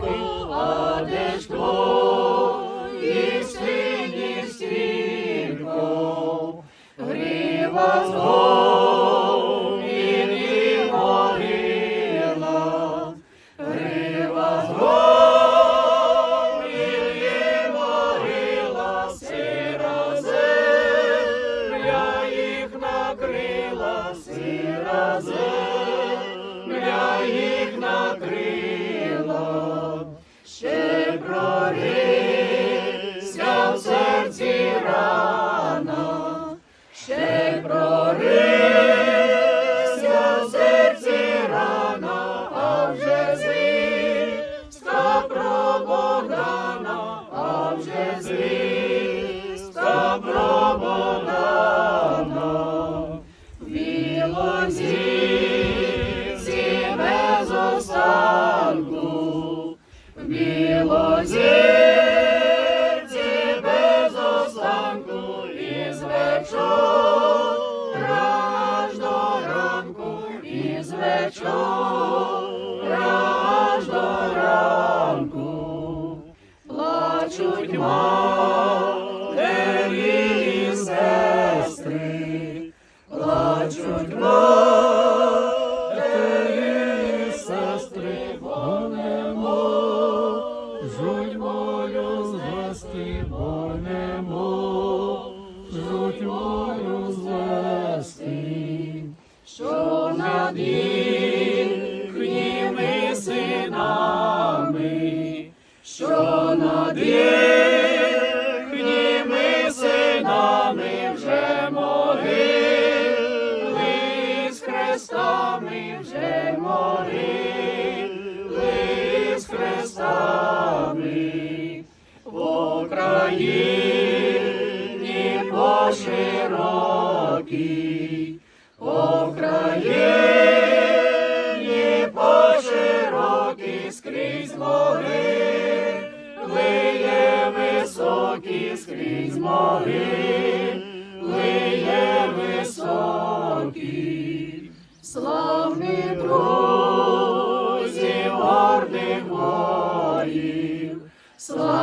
тільки одежко і синім світлом, грива згон і горіла, грива сира земля їх накрила, сира земля їх накрила. Білозірці без останку, із вечора. Аж до ранку, із вечора. Аж до ранку, плачуть матері і сестри, плачуть матері їхніми синами, що над їхніми синами вже могили з хрестами, хрестами. В Україні широкій, скрізь могили є високі, скрізь могили є високі. Славні друзі, гордих воїв, славних